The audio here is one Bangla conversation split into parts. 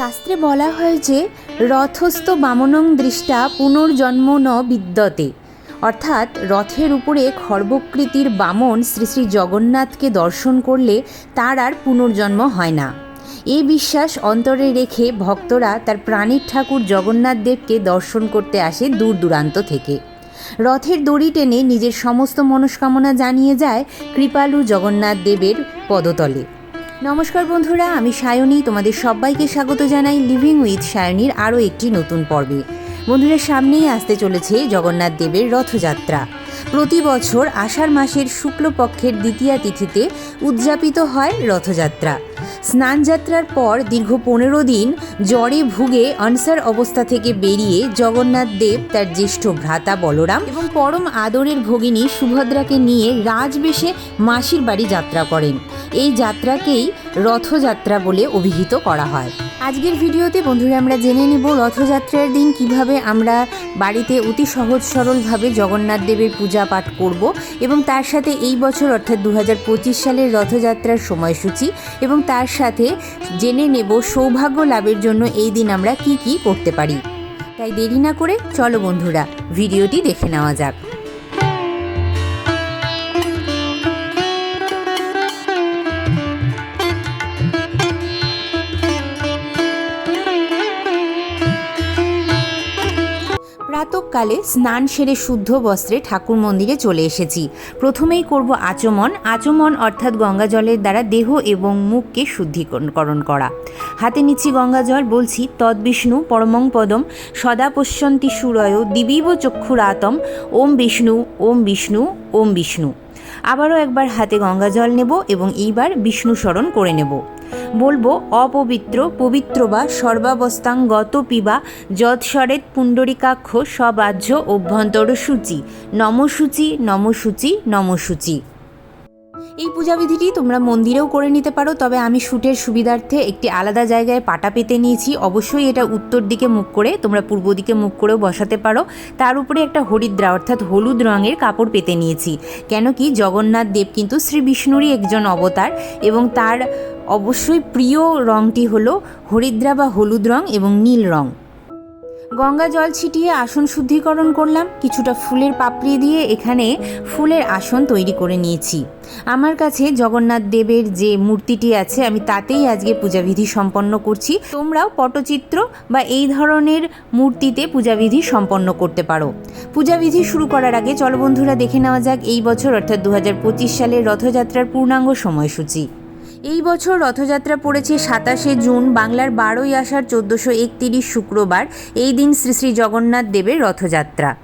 শাস্ত্রে বলা হয় যে, রথস্থ বামনং দৃষ্টা পুনর্জন্ম ন বিদ্যতে। অর্থাৎ, রথের উপরে খর্বকৃতির বামন শ্রী শ্রী জগন্নাথকে দর্শন করলে তার আর পুনর্জন্ম হয় না। এই বিশ্বাস অন্তরে রেখে ভক্তরা তার প্রাণীর ঠাকুর জগন্নাথ দেবকে দর্শন করতে আসে দূর দূরান্ত থেকে। রথের দড়ি টেনে নিজের সমস্ত মনস্কামনা জানিয়ে যায় কৃপালু জগন্নাথ দেবের পদতলে। নমস্কার বন্ধুরা, আমি সায়নী। তোমাদের সবাইকে স্বাগত জানাই লিভিং উইথ সায়নীর আরও একটি নতুন পর্বে। বন্ধুরা, সামনেই আসতে চলেছে জগন্নাথ দেবের রথযাত্রা। প্রতি বছর আষাঢ় মাসের শুক্লপক্ষের দ্বিতীয়া তিথিতে উদযাপিত হয় রথযাত্রা। স্নানযাত্রার পর দীর্ঘ পনেরো দিন জ্বরে ভুগে অনসার অবস্থা থেকে বেরিয়ে জগন্নাথ দেব তার জ্যেষ্ঠ ভ্রাতা বলরাম এবং পরম আদরের ভগিনী সুভদ্রাকে নিয়ে রাজবেশে মাসির বাড়ি যাত্রা করেন। এই যাত্রাকেই রথযাত্রা বলে অভিহিত করা হয়। আজকের ভিডিওতে বন্ধুরা আমরা জেনে নেব রথযাত্রার দিন কীভাবে আমরা বাড়িতে অতি সহজ সরলভাবে জগন্নাথ দেবের পূজা পাঠ করব এবং তার সাথে এই বছর অর্থাৎ দু হাজার পঁচিশ সালের রথযাত্রার সময়সূচি এবং তার সাথে জেনে নেব সৌভাগ্য লাভের জন্য এই দিন আমরা কি কি করতে পারি। তাই দেরি না করে চলো বন্ধুরা, ভিডিওটি দেখে নেওয়া যাক। প্রাতকালে স্নান সেরে শুদ্ধ বস্ত্রে ঠাকুর মন্দিরে চলে এসেছি। প্রথমেই করব আচমন। আচমন অর্থাৎ গঙ্গা জলের দ্বারা দেহ এবং মুখকে শুদ্ধিকরণ করা। হাতে নিচ্ছি গঙ্গা জল, বলছি তদ্বিষ্ণু পরমং পদম, সদা পশ্যন্তি সুরয়, দিবিব চক্ষুরাতম, ওম বিষ্ণু ওম বিষ্ণু ওম বিষ্ণু। আবারও একবার হাতে গঙ্গা জল নেব এবং এইবার বিষ্ণু স্মরণ করে নেব। বলব, অপবিত্র, পবিত্র বা সর্বাবস্থাং গত পিবা যৎসরেত পুণ্ডরিকাক্ষ সবাহ্য অভ্যন্তর সূচি নমসূচি নমসূচি নমসূচি। এই পূজাবিধিটি তোমরা মন্দিরেও করে নিতে পারো, তবে আমি শ্যুটের সুবিধার্থে একটি আলাদা জায়গায় পাটা পেতে নিয়েছি। অবশ্যই এটা উত্তর দিকে মুখ করে, তোমরা পূর্ব দিকে মুখ করেও বসাতে পারো। তার উপরে একটা হরিদ্রা অর্থাৎ হলুদ রঙের কাপড় পেতে নিয়েছি। কেন কি জগন্নাথ দেব কিন্তু শ্রী বিষ্ণুরই একজন অবতার এবং তার অবশ্যই প্রিয় রঙটি হলো হরিদ্রা বা হলুদ রং এবং নীল রং। গঙ্গা জল ছিটিয়ে আসন শুদ্ধিকরণ করলাম, কিছুটা ফুলের পাপড়ি দিয়ে এখানে ফুলের আসন তৈরি করে নিয়েছি। আমার কাছে জগন্নাথ দেবের যে মূর্তিটি আছে, আমি তাতেই আজকে পূজাবিধি সম্পন্ন করছি। তোমরাও পটচিত্র বা এই ধরনের মূর্তিতে পূজাবিধি সম্পন্ন করতে পারো। পূজাবিধি শুরু করার আগে চলো বন্ধুরা দেখে নেওয়া যাক এই বছর, অর্থাৎ দু হাজার পঁচিশ সালের রথযাত্রার পূর্ণাঙ্গ সময়সূচি। এই বছর রথযাত্রা পড়েছে সাতাশে জুন, বাংলার বারোই আষাঢ় চোদ্দোশো একতিরিশ শুক্রবার। এই দিন শ্রী শ্রী জগন্নাথ দেবের রথযাত্রা।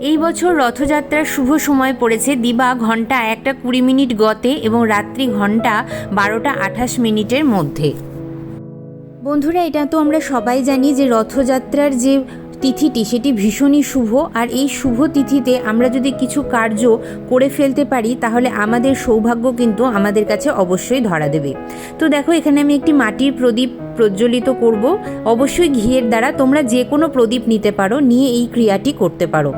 এই বছর রথযাত্রার শুভ সময় পড়েছে দিবা ঘণ্টা একটা কুড়ি মিনিট গতে এবং রাত্রি ঘণ্টা বারোটা আঠাশ মিনিটের মধ্যে। বন্ধুরা, এটা তো আমরা সবাই জানি যে রথযাত্রার যে তিথিটি সেটি ভীষণই শুভ, আর এই শুভ তিথিতে আমরা যদি কিছু কার্য করে ফেলতে পারি, তাহলে আমাদের সৌভাগ্য কিন্তু আমাদের কাছে অবশ্যই ধরা দেবে। তো দেখো, এখানে আমি একটি মাটির প্রদীপ প্রজ্বলিত করব। অবশ্যই ঘিয়ের দ্বারা তোমরা যে কোনো প্রদীপ নিতে পারো, নিয়ে এই ক্রিয়াটি করতে পারো।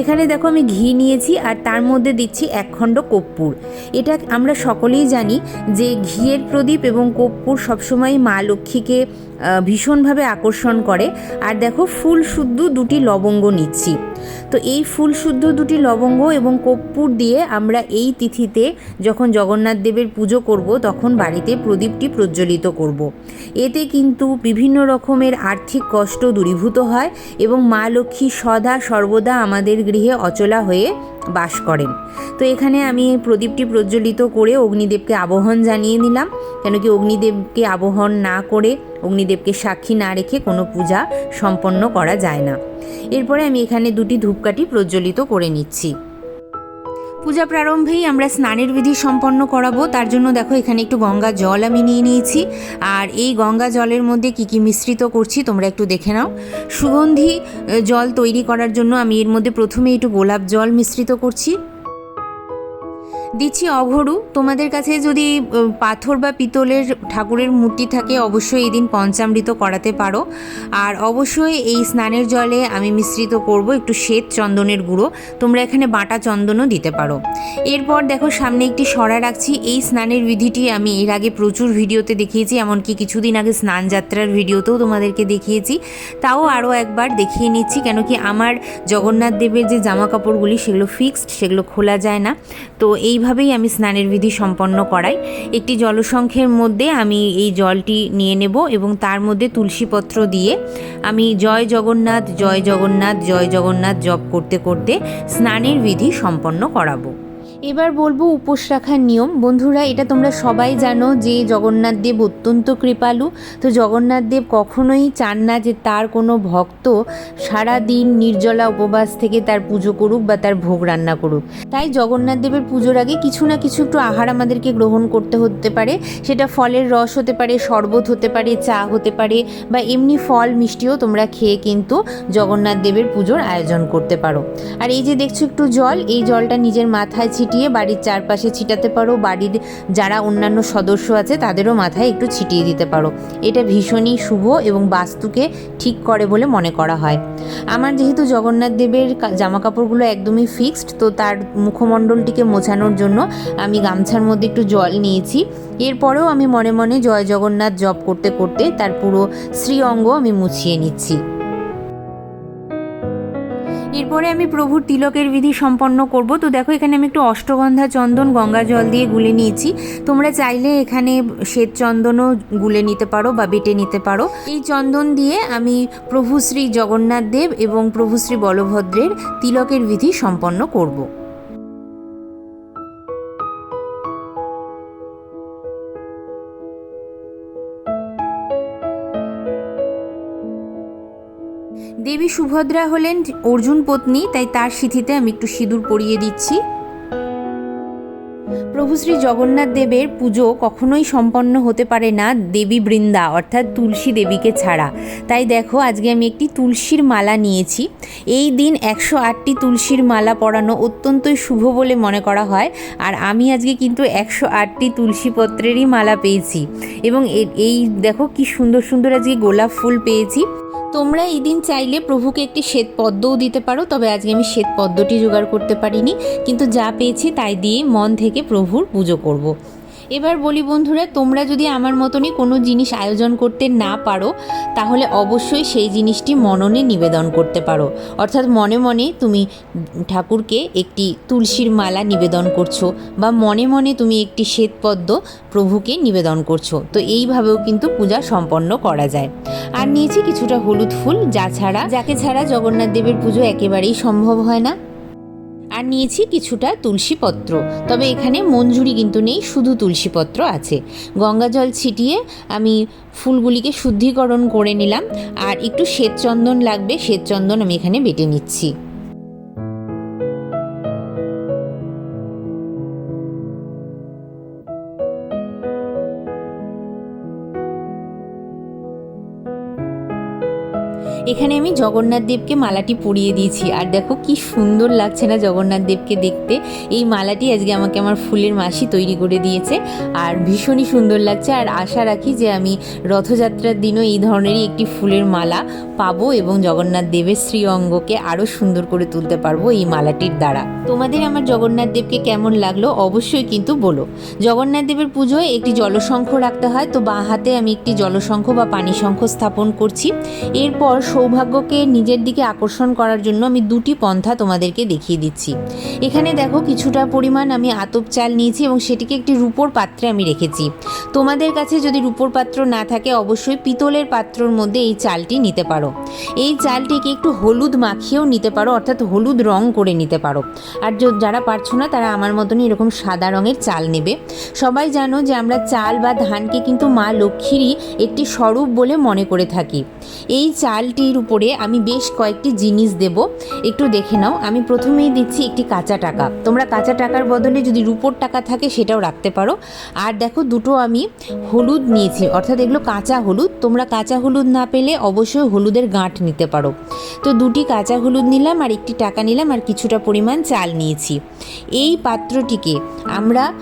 এখানে দেখো, আমি ঘি নিয়েছি, আর তার মধ্যে দিচ্ছি একখণ্ড কর্পূর। এটা আমরা সকলেই জানি যে ঘিয়ের প্রদীপ এবং কর্পূর সবসময় মা লক্ষ্মীকে ভীষণভাবে আকর্ষণ করে। আর দেখো ফুল শুদ্ধ দুটি লবঙ্গ নিচ্ছি। তো এই ফুল শুদ্ধ দুটি লবঙ্গ এবং কর্পূর দিয়ে আমরা এই তিথিতে যখন জগন্নাথ দেবের পুজো করব, তখন বাড়িতে প্রদীপটি প্রজ্বলিত করব। এতে কিন্তু বিভিন্ন রকমের আর্থিক কষ্ট দূরীভূত হয় এবং মা লক্ষ্মী সদা সর্বদা আমাদের গৃহে অচলা হয়ে বাস করেন। তো এখানে আমি এই প্রদীপটি প্রজ্বলিত করে অগ্নিদেবকে আবহন জানিয়ে নিলাম কেন কি অগ্নিদেবকে আবহন না করে অগ্নিদেবকে সাক্ষী না রেখে কোনো পূজা সম্পন্ন করা যায় না। এরপরে আমি এখানে দুটি ধূপকাঠি প্রজ্বলিত করে নিচ্ছি। পূজা প্রারম্ভেই আমরা স্নানের বিধি সম্পন্ন করাবো, তার জন্য দেখো এখানে একটু গঙ্গা জল আমি নিয়ে নিয়েছি। আর এই গঙ্গা জলের মধ্যে কি কি মিশ্রিত করছি তোমরা একটু দেখে নাও। সুগন্ধি জল তৈরি করার জন্য আমি এর মধ্যে প্রথমে একটু গোলাপ জল মিশ্রিত করছি। দিচ্ছি অঘরু। তোমাদের কাছে যদি পাথর বা পিতলের ঠাকুরের মূর্তি থাকে, অবশ্যই এদিন পঞ্চামৃত করাতে পারো। আর অবশ্যই এই স্নানের জলে আমি মিশ্রিত করব একটু শ্বেত চন্দনের গুঁড়ো। তোমরা এখানে বাটা চন্দনও দিতে পারো। এরপর দেখো, সামনে একটি সরা রাখছি। এই স্নানের বিধিটি আমি এর আগে প্রচুর ভিডিওতে দেখিয়েছি, এমনকি কিছুদিন আগে স্নান যাত্রার ভিডিওতেও তোমাদেরকে দেখিয়েছি। তাও আরও একবার দেখিয়ে নিচ্ছি কেন কি আমার জগন্নাথ দেবের যে জামা কাপড়গুলি সেগুলো ফিক্সড সেগুলো খোলা যায় না। তো এইভাবেই আমি স্নানের বিধি সম্পন্ন করাই। একটি জলসংখ্যের মধ্যে আমি এই জলটি নিয়ে নেব এবং তার মধ্যে তুলসীপত্র দিয়ে আমি জয় জগন্নাথ জয় জগন্নাথ জয় জগন্নাথ জপ করতে করতে স্নানের বিধি সম্পন্ন করাবো। এবার বলব উপোস রাখার নিয়ম। বন্ধুরা, এটা তোমরা সবাই জানো যে জগন্নাথ দেব অত্যন্ত কৃপালু। তো জগন্নাথ দেব কখনোই চান না যে তার কোনো ভক্ত সারা দিন নির্জলা উপবাস থেকে তার পুজো করুক বা তার ভোগ রান্না করুক। তাই জগন্নাথ দেবের পুজোর আগে কিছু না কিছু একটু আহার আমাদেরকে গ্রহণ করতে হতে পারে। সেটা ফলের রস হতে পারে, শরবত হতে পারে, চা হতে পারে বা এমনি ফল মিষ্টিও তোমরা খেয়ে কিন্তু জগন্নাথ দেবের পুজোর আয়োজন করতে পারো। আর এই যে দেখছ একটু জল, এই জলটা নিজের মাথায় ছিটিয়ে বাড়ির চারপাশে ছিটাতে পারো। বাড়ির যারা অন্যান্য সদস্য আছে, তাদেরও মাথায় একটু ছিটিয়ে দিতে পারো। এটা ভীষণই শুভ এবং বাস্তুকে ঠিক করে বলে মনে করা হয়। আমার যেহেতু জগন্নাথ দেবের জামা কাপড়গুলো একদমই ফিক্সড তো তার মুখমণ্ডলটিকে মোছানোর জন্য আমি গামছার মধ্যে একটু জল নিয়েছি। এরপরেও আমি মনে মনে জয় জগন্নাথ জপ করতে করতে তার পুরো শ্রী অঙ্গ আমি মুছিয়ে নিচ্ছি। এরপরে আমি প্রভুর তিলকের বিধি সম্পন্ন করব। তো দেখো, এখানে আমি একটু অষ্টগন্ধা চন্দন গঙ্গা জল দিয়ে গুলে নিয়েছি। তোমরা চাইলে এখানে শ্বেত চন্দনও গুলে নিতে পারো বা বেটে নিতে পারো। এই চন্দন দিয়ে আমি প্রভু শ্রী জগন্নাথ দেব এবং প্রভু শ্রী বলভদ্রের তিলকের বিধি সম্পন্ন করব। সুভদ্রা হলেন অর্জুন পত্নী, তাই তার সিথিতে আমি একটু সিঁদুর পরিয়ে দিচ্ছি। প্রভু শ্রী জগন্নাথ দেবের পুজো কখনোই সম্পন্ন হতে পারে না দেবী বৃন্দা, অর্থাৎ তুলসী দেবীকে ছাড়া। তাই দেখো, আজকে আমি একটি তুলসীর মালা নিয়েছি। এই দিন একশো আটটি তুলসীর মালা পরানো অত্যন্তই শুভ বলে মনে করা হয়, আর আমি আজকে কিন্তু একশো আটটি তুলসী পত্রেরই মালা পেয়েছি। এবং এই দেখো কি সুন্দর সুন্দর আজকে গোলাপ ফুল পেয়েছি। তোমরা এই দিন চাইলে প্রভুকে একটি শ্বেত পদ্মও দিতে পারো, তবে আজকে আমি শ্বেত পদ্মটি জোগাড় করতে পারিনি কিন্তু যা পেয়েছি তাই দিয়ে মন থেকে প্রভুর পুজো করব। এবার বলি বন্ধুরা, তোমরা যদি আমার মতনই কোনো জিনিস আয়োজন করতে না পারো, তাহলে অবশ্যই সেই জিনিসটি মননে নিবেদন করতে পারো। অর্থাৎ মনে মনে তুমি ঠাকুরকে একটি তুলসীর মালা নিবেদন করছ বা মনে মনে তুমি একটি শ্বেতপদ্ম প্রভুকে নিবেদন করছ। তো এইভাবেও কিন্তু পূজা সম্পন্ন করা যায়। আর নিয়েছি কিছুটা হলুদ ফুল, যা ছাড়া, যাকে ছাড়া জগন্নাথ দেবের পুজো একেবারেই সম্ভব হয় না। আর নিয়েছি কিছুটা তুলসীপত্র। তবে এখানে মঞ্জুরি কিন্তু নেই, শুধু তুলসীপত্র আছে। গঙ্গা জল ছিটিয়ে আমি ফুলগুলিকে শুদ্ধিকরণ করে নিলাম, আর একটু শ্বেতচন্দন লাগবে, শ্বেতচন্দন আমি এখানে বেটে নিচ্ছি। এখানে আমি জগন্নাথ দেবকে মালাটি পরিয়ে দিয়েছি। আর দেখো কি সুন্দর লাগছে না জগন্নাথ দেবকে দেখতে। এই মালাটি আজকে আমাকে আমার ফুলের মাসি তৈরি করে দিয়েছে। আর ভীষণই সুন্দর লাগছে। আর আশা রাখি যে আমি রথযাত্রার দিনও এই ধরনেরই একটি ফুলের মালা পাবো এবং জগন্নাথ দেবের শ্রী অঙ্গকে আরও সুন্দর করে তুলতে পারব এই মালাটির দ্বারা। তোমাদের আমার জগন্নাথ দেবকে কেমন লাগল অবশ্যই কিন্তু বলো। জগন্নাথ দেবের পুজোয় একটি জলশঙ্খ রাখতে হয়, তো বাঁ হাতে আমি একটি জলশঙ্খ বা পানি শঙ্খ স্থাপন করছি। এরপর সৌভাগ্যকে নিজের দিকে আকর্ষণ করার জন্য আমি দুটি পন্থা তোমাদেরকে দেখিয়ে দিচ্ছি। এখানে দেখো কিছুটা পরিমাণ আমি আতপ চাল নিয়েছি এবং সেটিকে একটি রূপোর পাত্রে আমি রেখেছি। তোমাদের কাছে যদি রূপোর পাত্র না থাকে, অবশ্যই পিতলের পাত্রর মধ্যে এই চালটি নিতে পারো। এই চালটিকে একটু হলুদ মাখিয়েও নিতে পারো, অর্থাৎ হলুদ রং করে নিতে পারো। আর যারা পারছ না, তারা আমার মতনই এরকম সাদা রঙের চাল নেবে। সবাই জানো যে আমরা চাল বা ধানকে কিন্তু মা লক্ষ্মীরই একটি স্বরূপ বলে মনে করে থাকি। এই চালটির উপরে আমি বেশ কয়েকটি জিনিস দেব। একটু দেখে নাও, আমি প্রথমেই দিচ্ছি একটি কাঁচা টাকা। তোমরা কাঁচা টাকার বদলে যদি রুপোর টাকা থাকে, সেটাও রাখতে পারো। আর দেখো, দুটো আমি হলুদ নিয়েছি, অর্থাৎ এগুলো কাঁচা হলুদ। তোমরা কাঁচা হলুদ না পেলে অবশ্যই হলুদের গাঁট নিতে পারো। তো দুটি কাঁচা হলুদ নিলাম, আর একটি টাকা নিলাম, আর কিছুটা পরিমাণ চাল নিয়েছি। এই পাত্রটিকে আমরা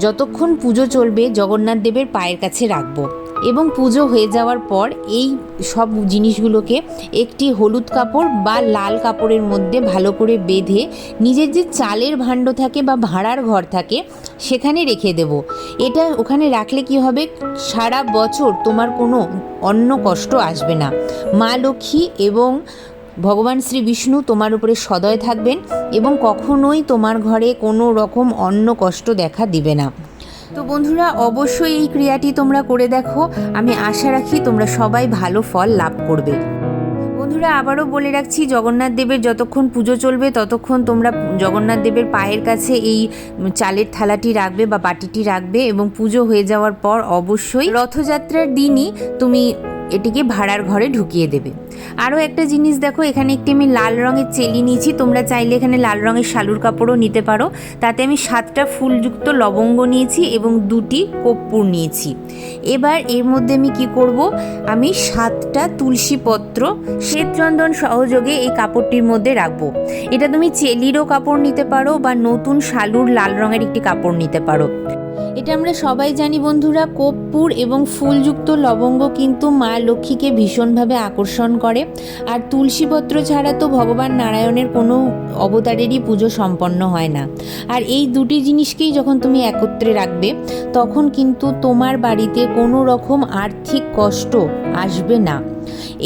যতক্ষণ পুজো চলবে জগন্নাথ দেবের পায়ের কাছে রাখব এবং পুজো হয়ে যাওয়ার পর এই সব জিনিসগুলোকে একটি হলুদ কাপড় বা লাল কাপড়ের মধ্যে ভালো করে বেঁধে নিজের যে চালের ভাণ্ড থাকে বা ভাড়ার ঘর থাকে সেখানে রেখে দেব। এটা ওখানে রাখলে কি হবে? সারা বছর তোমার কোনো অন্য কষ্ট আসবে না। মা লক্ষ্মী এবং ভগবান শ্রী বিষ্ণু তোমার উপরে সদয় থাকবেন এবং কখনোই তোমার ঘরে কোনো রকম অন্য কষ্ট দেখা দিবে না। তো বন্ধুরা, অবশ্যই এই ক্রিয়াটি তোমরা করে দেখো। আমি আশা রাখি তোমরা সবাই ভালো ফল লাভ করবে। বন্ধুরা, আবারও বলে রাখছি, জগন্নাথ দেবের যতক্ষণ পুজো চলবে, ততক্ষণ তোমরা জগন্নাথ দেবের পায়ের কাছে এই চালের থালাটি রাখবে বা বাটিটি রাখবে এবং পুজো হয়ে যাওয়ার পর অবশ্যই রথযাত্রার দিনই তুমি এটিকে ভাড়ার ঘরে ঢুকিয়ে দেবে। আরও একটা জিনিস দেখো, এখানে একটি আমি লাল রঙের চেলি নিয়েছি, তোমরা চাইলে এখানে লাল রঙের শালুর কাপড়ও নিতে পারো। তাতে আমি সাতটা ফুলযুক্ত লবঙ্গ নিয়েছি এবং দুটি কর্পূর নিয়েছি। এবার এর মধ্যে আমি কি করব? আমি সাতটা তুলসী পত্র শ্বেতচন্দন সহযোগে এই কাপড়টির মধ্যে রাখব। এটা তুমি চেলিরও কাপড় নিতে পারো বা নতুন শালুর লাল রঙের একটি কাপড় নিতে পারো। এটা আমরা সবাই জানি বন্ধুরা, কর্পূর এবং ফুলযুক্ত লবঙ্গ কিন্তু মা লক্ষ্মীকে ভীষণভাবে আকর্ষণ করে। আর তুলসীপত্র ছাড়া তো ভগবান নারায়ণের কোনো অবতারেরই পুজো সম্পন্ন হয় না। আর এই দুটি জিনিসকেই যখন তুমি একত্রে রাখবে, তখন কিন্তু তোমার বাড়িতে কোনো রকম আর্থিক কষ্ট আসবে না।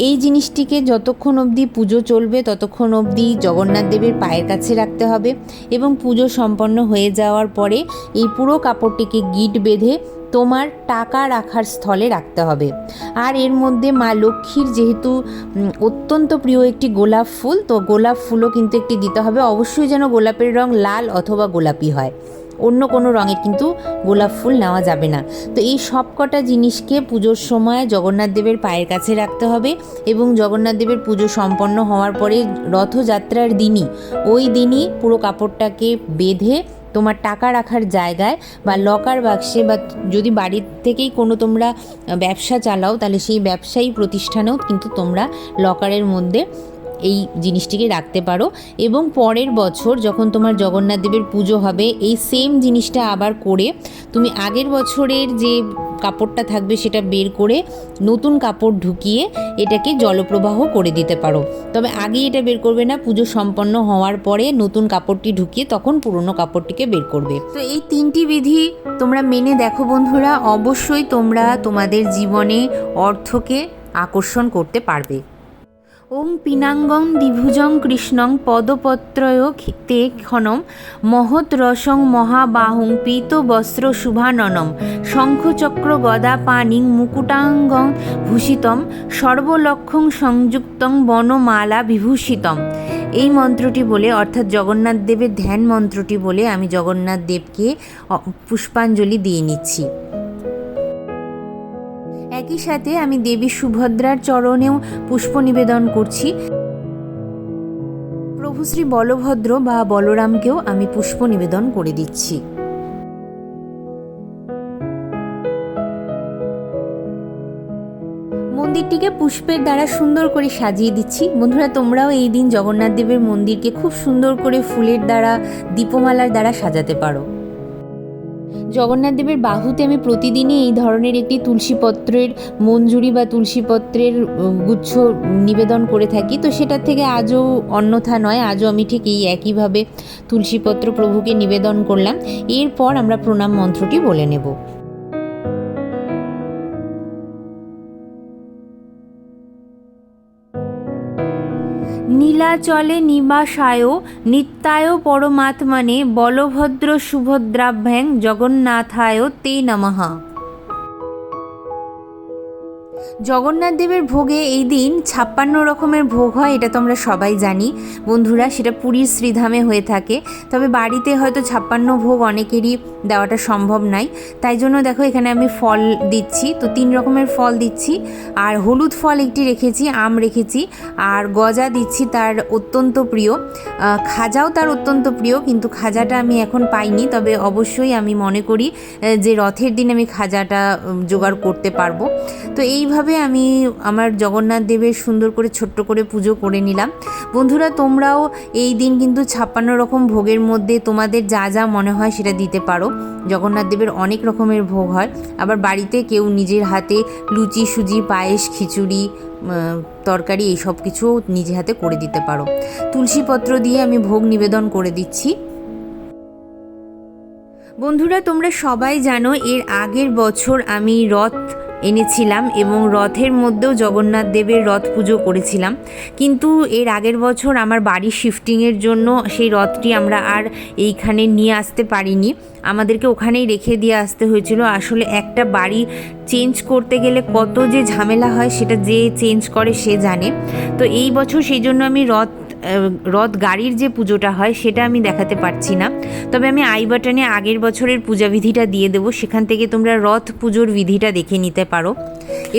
এই জিনিসটিকে যতক্ষণ অবধি পুজো চলবে, ততক্ষণ অবধি জগন্নাথ দেবের পায়ের কাছে রাখতে হবে এবং পুজো সম্পন্ন হয়ে যাওয়ার পরে এই পুরো কাপড়টিকে গিট বেঁধে তোমার টাকা রাখার স্থলে রাখতে হবে। আর এর মধ্যে মা লক্ষ্মীর যেহেতু অত্যন্ত প্রিয় একটি গোলাপ ফুল, তো গোলাপ ফুলও কিন্তু একটি দিতে হবে। অবশ্যই যেন গোলাপের রং লাল অথবা গোলাপি হয়। অন্য কোনো রঙের কিন্তু গোলাপ ফুল নেওয়া যাবে না। তো এই সব কটা জিনিসকে পুজোর সময় জগন্নাথ দেবের পায়ের কাছে রাখতে হবে এবং জগন্নাথ দেবের পুজো সম্পন্ন হওয়ার পরে রথযাত্রার দিনই ওই দিনই পুরো কাপড়টাকে বেঁধে তোমার টাকা রাখার জায়গায় বা লকার বাক্সে বা যদি বাড়ির থেকেই কোনো তোমরা ব্যবসা চালাও, তাহলে সেই ব্যবসায়ী প্রতিষ্ঠানেও কিন্তু তোমরা লকারের মধ্যে এই জিনিসটিকে রাখতে পারো। এবং পরের বছর যখন তোমার জগন্নাথ দেবের পুজো হবে, এই সেম জিনিসটা আবার করে তুমি আগের বছরের যে কাপড়টা থাকবে সেটা বের করে নতুন কাপড় ঢুকিয়ে এটাকে জলপ্রবাহ করে দিতে পারো। তবে আগে এটা বের করবে না, পুজো সম্পন্ন হওয়ার পরে নতুন কাপড়টি ঢুকিয়ে তখন পুরনো কাপড়টিকে বের করবে। তো এই তিনটি বিধি তোমরা মেনে দেখো বন্ধুরা, অবশ্যই তোমরা তোমাদের জীবনে অর্থকে আকর্ষণ করতে পারবে। ওং পিনাঙ্গং দ্বিভুজং কৃষ্ণং পদপত্রয় তে ক্ষণম মহৎ রসং মহাবাহুং পীত বস্ত্র শুভাননম শঙ্খচক্র গদা পানিং মুকুটাঙ্গং ভূষিতম, সর্বলক্ষং সংযুক্তং বনমালা বিভূষিতম। এই মন্ত্রটি বলে, অর্থাৎ জগন্নাথ দেবের ধ্যান মন্ত্রটি বলে আমি জগন্নাথ দেবকে পুষ্পাঞ্জলি দিয়ে নিচ্ছি। একই সাথে আমি দেবী সুভদ্রার চরণেও পুষ্প নিবেদন করছি। প্রভু শ্রী বলভদ্র বা বলরামকেও আমি পুষ্প নিবেদন করে দিচ্ছি। মন্দিরটিকে পুষ্পের দ্বারা সুন্দর করে সাজিয়ে দিচ্ছি। বন্ধুরা, তোমরাও এই দিন জগন্নাথ দেবের মন্দিরকে খুব সুন্দর করে ফুলের দ্বারা, দীপমালার দ্বারা সাজাতে পারো। জগন্নাথ দেবের বাহুতে আমি প্রতিদিনই এই ধরনের একটি তুলসীপত্রের মঞ্জুরি বা তুলসীপত্রের গুচ্ছ নিবেদন করে থাকি। তো সেটার থেকে আজও অন্যথা নয়, আজও আমি ঠিক এই একইভাবে তুলসীপত্র প্রভুকে নিবেদন করলাম। এরপর আমরা প্রণাম মন্ত্রটি বলে নেব। নীলাচলে নিবাসায় নিত্যায় পরমাত্মানে বলভদ্র সুভদ্রাভ্যাং জগন্নাথায় তে নমঃ। জগন্নাথ দেবের ভোগে এই দিন ছাপ্পান্ন রকমের ভোগ হয়, এটা তো আমরা সবাই জানি। বন্ধুরা, সেটা পুরীর শ্রীধামে হয়ে থাকে। তবে বাড়িতে হয়তো ছাপ্পান্ন ভোগ অনেকেরই দেওয়াটা সম্ভব নয় তাই জন্য দেখো, এখানে আমি ফল দিচ্ছি। তো তিন রকমের ফল দিচ্ছি। আর হলুদ ফল একটি রেখেছি, আম রেখেছি। আর গজা দিচ্ছি, তার অত্যন্ত প্রিয়। খাজাও তার অত্যন্ত প্রিয়, কিন্তু খাজাটা আমি এখন পাইনি। তবে অবশ্যই আমি মনে করি যে রথের দিন আমি খাজাটা জোগাড় করতে পারব। তো এইভাবে আমি আমার জগন্নাথ দেবের সুন্দর করে, ছোট্ট করে পুজো করে নিলাম। বন্ধুরা, তোমরাও এই দিন কিন্তু ছাপ্পান্ন রকম ভোগের মধ্যে তোমাদের যা যা মনে হয় সেটা দিতে পারো। জগন্নাথ দেবের অনেক রকমের ভোগ হয়। আবার বাড়িতে কেউ নিজের হাতে লুচি, সুজি, পায়েস, খিচুড়ি তরকারি এই সব কিছুও নিজে হাতে করে দিতে পারো। তুলসীপত্র দিয়ে আমি ভোগ নিবেদন করে দিচ্ছি। বন্ধুরা, তোমরা সবাই জানো এর আগের বছর আমি রথ এনেছিলাম এবং রথের মধ্যেও জগন্নাথ দেবের রথ পুজো করেছিলাম। কিন্তু এর আগের বছর আমার বাড়ি শিফটিংয়ের জন্য সেই রথটি আমরা আর এইখানে নিয়ে আসতে পারিনি। আমাদেরকে ওখানেই রেখে দিয়ে আসতে হয়েছিল। আসলে একটা বাড়ি চেঞ্জ করতে গেলে কত যে ঝামেলা হয় সেটা যে চেঞ্জ করে সে জানে। তো এই বছর সেই জন্য আমি রথ রথ গাড়ির যে পুজোটা হয়, সেটা আমি দেখাতে পারছি না। তবে আমি আই বাটনে আগের বছরের পূজা বিধিটা দিয়ে দেবো। সেখান থেকে তোমরা রথ পুজোর বিধিটা দেখে নিতে পারো।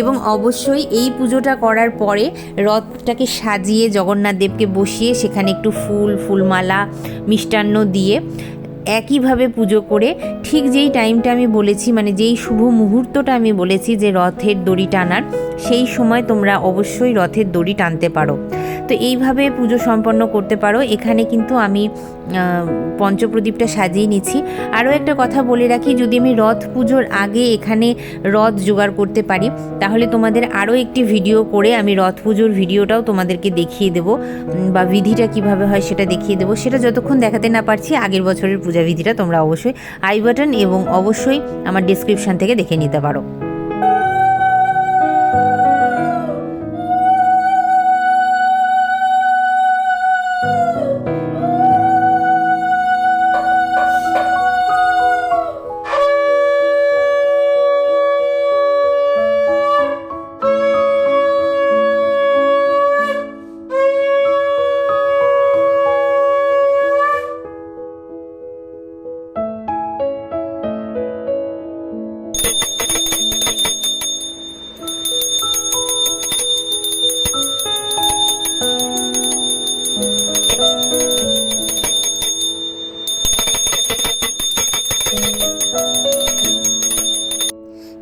এবং অবশ্যই এই পুজোটা করার পরে রথটাকে সাজিয়ে জগন্নাথ দেবকে বসিয়ে সেখানে একটু ফুল, ফুলমালা, মিষ্টান্ন দিয়ে একইভাবে পুজো করে ঠিক যেই টাইমটা আমি বলেছি মানে যেই শুভ মুহূর্তটা আমি বলেছি যে রথের দড়ি টানার, সেই সময় তোমরা অবশ্যই রথের দড়ি টানতে পারো। তো এইভাবে পুজো সম্পন্ন করতে পারো। এখানে কিন্তু আমি পঞ্চপ্রদীপটা সাজিয়ে নিচ্ছি। আরও একটা কথা বলে রাখি, যদি আমি রথ পুজোর আগে এখানে রথ জোগাড় করতে পারি, তাহলে তোমাদের আরও একটি ভিডিও করে আমি রথ পুজোর ভিডিওটাও তোমাদেরকে দেখিয়ে দেবো বা বিধিটা কীভাবে হয় সেটা দেখিয়ে দেবো। সেটা যতক্ষণ দেখাতে না পারছি, আগের বছরের পূজা বিধিটা তোমরা অবশ্যই আই বাটন এবং অবশ্যই আমার ডিসক্রিপশন থেকে দেখে নিতে পারো।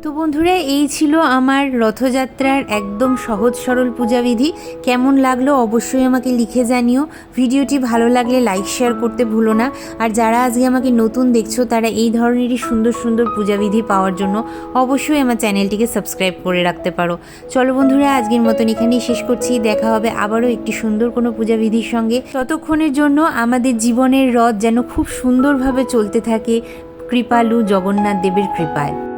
তো বন্ধুরা, এই ছিল আমার রথযাত্রার একদম সহজ সরল পূজাবিধি। কেমন লাগল অবশ্যই আমাকে লিখে জানিও। ভিডিওটি ভালো লাগলে লাইক, শেয়ার করতে ভুলো না। আর যারা আজকে আমাকে নতুন দেখছ, তারা এই ধরনেরই সুন্দর সুন্দর পূজাবিধি পাওয়ার জন্য অবশ্যই আমার চ্যানেলটিকে সাবস্ক্রাইব করে রাখতে পারো। চলো বন্ধুরা, আজকের মতন এখানেই শেষ করছি। দেখা হবে আবারও একটি সুন্দর কোনো পূজাবিধির সঙ্গে। ততক্ষণের জন্য আমাদের জীবনের রথ যেন খুব সুন্দরভাবে চলতে থাকে। কৃপালু জগন্নাথ দেবের কৃপায়।